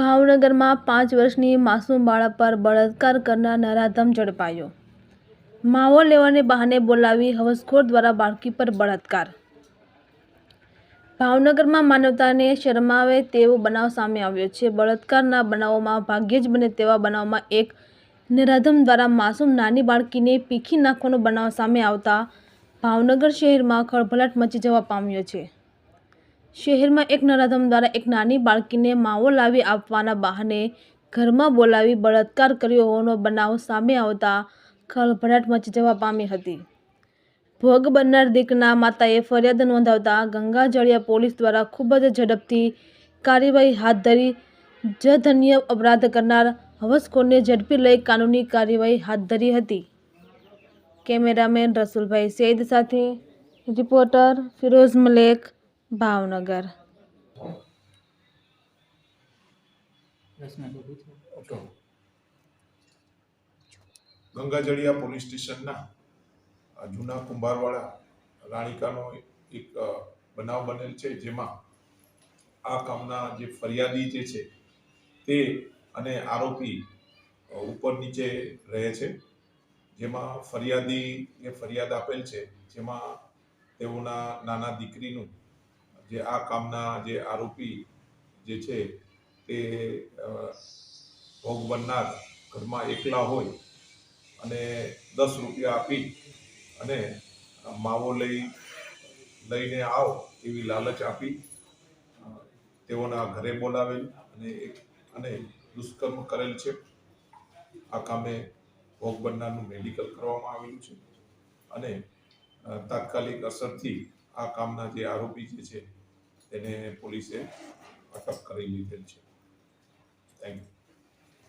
ભાવનગરમાં પાંચ વર્ષની માસૂમ બાળક પર બળાત્કાર કરનાર નરાધમ ઝડપાયો. માવો લેવાને બહાને બોલાવી હવસખોર દ્વારા બાળકી પર બળાત્કાર. ભાવનગરમાં માનવતાને શરમાવે તેવો બનાવ સામે આવ્યો છે. બળાત્કારના બનાવોમાં ભાગ્યે જ બને તેવા બનાવમાં એક નરાધમ દ્વારા માસૂમ નાની બાળકીને પીખી નાખવાનો બનાવ સામે આવતા ભાવનગર શહેરમાં ખળભળાટ મચી જવા પામ્યો છે. શહેરમાં એક નરાધમ દ્વારા એક નાની બાળકીને માવો લાવી આપવાના બહાને ઘરમાં બોલાવી બળાત્કાર કર્યો હોવાનો બનાવ સામે આવતા ખળભળાટ મચી જવા પામી હતી. ભોગ બનનાર દીકના માતાએ ફરિયાદ નોંધાવતા ગંગાજળિયા પોલીસ દ્વારા ખૂબ જ ઝડપથી કાર્યવાહી હાથ ધરી જધન્ય અપરાધ કરનાર હવસખોરને ઝડપી લઈ કાનૂની કાર્યવાહી હાથ ધરી હતી. કેમેરામેન રસુલભાઈ સૈદ સાથે રિપોર્ટર ફિરોઝ મલેક ભાવનગર. ગંગાજળિયા પોલીસ સ્ટેશનના જૂના કુંભારવાળા રાણીકાનો એક બનાવ બનેલ છે, જેમાં આ કામના જે ફરિયાદી જે છે, તે અને આરોપી ઉપર નીચે રહે છે. જેમાં ફરિયાદી એ ફરિયાદ આપેલ છે, જેમાં તેઓના નાના દીકરીનું જે આ કામના જે આરોપી જે છે તે ભોગ બનનાર ઘરમાં એકલા હોય અને દસ રૂપિયા આપી અને માવો લઈ, લઈને આવ એવી લાલચ આપી તેઓના ઘરે બોલાવેલ અને અને દુષ્કર્મ કરેલ છે. આ કામે ભોગ બનનારનું મેડિકલ કરવામાં આવેલું છે. અને તાત્કાલિક અસરથી આ કામના જે આરોપી જે છે તેને પોલીસે અટક કરી લીધેલ છે. Thank you